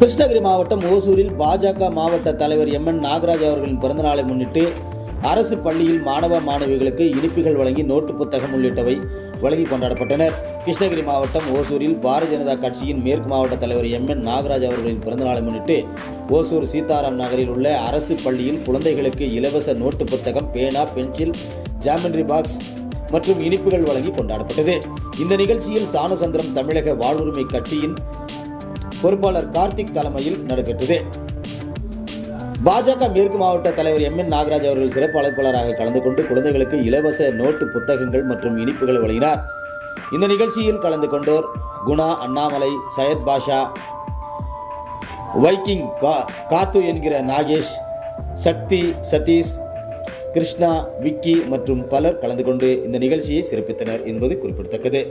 கிருஷ்ணகிரி மாவட்டம் ஓசூரில் பாஜக மாவட்ட தலைவர் எம் என் நாகராஜ் அவர்களின் பிறந்தநாளை முன்னிட்டு அரசு பள்ளியில் மாணவ மாணவிகளுக்கு இனிப்புகள் வழங்கி நோட்டு புத்தகம் உள்ளிட்டவை வழங்கி கொண்டாடப்பட்டனர். கிருஷ்ணகிரி மாவட்டம் ஓசூரில் பாரதிய ஜனதா கட்சியின் மேற்கு மாவட்ட தலைவர் எம். என். நாகராஜ் அவர்களின் பிறந்தநாளை முன்னிட்டு ஓசூர் சீதாராம் நகரில் உள்ள அரசு பள்ளியில் குழந்தைகளுக்கு இலவச நோட்டு புத்தகம் பேனா பென்சில் ஜாமெண்ட்ரி பாக்ஸ் மற்றும் இனிப்புகள் வழங்கி கொண்டாடப்பட்டது. இந்த நிகழ்ச்சியில் சாணசந்திரம் தமிழக வாழ்வுரிமை கட்சியின் பொறுப்பாளர் கார்த்திக் தலைமையில் நடைபெற்றது. பாஜக மேற்கு மாவட்ட தலைவர் எம் என் நாகராஜ் அவர்கள் சிறப்பு அழைப்பாளராக கலந்து கொண்டு குழந்தைகளுக்கு இலவச நோட்டு புத்தகங்கள் மற்றும் இனிப்புகள் வழங்கினார். இந்த நிகழ்ச்சியில் கலந்து கொண்டோர் குணா அண்ணாமலை சையத் பாஷா வைக்கிங் கா காத்து என்கிற நாகேஷ் சக்தி சதீஷ் கிருஷ்ணா விக்கி மற்றும் பலர் கலந்து கொண்டு இந்த நிகழ்ச்சியை சிறப்பித்தனர் என்பது குறிப்பிடத்தக்கது.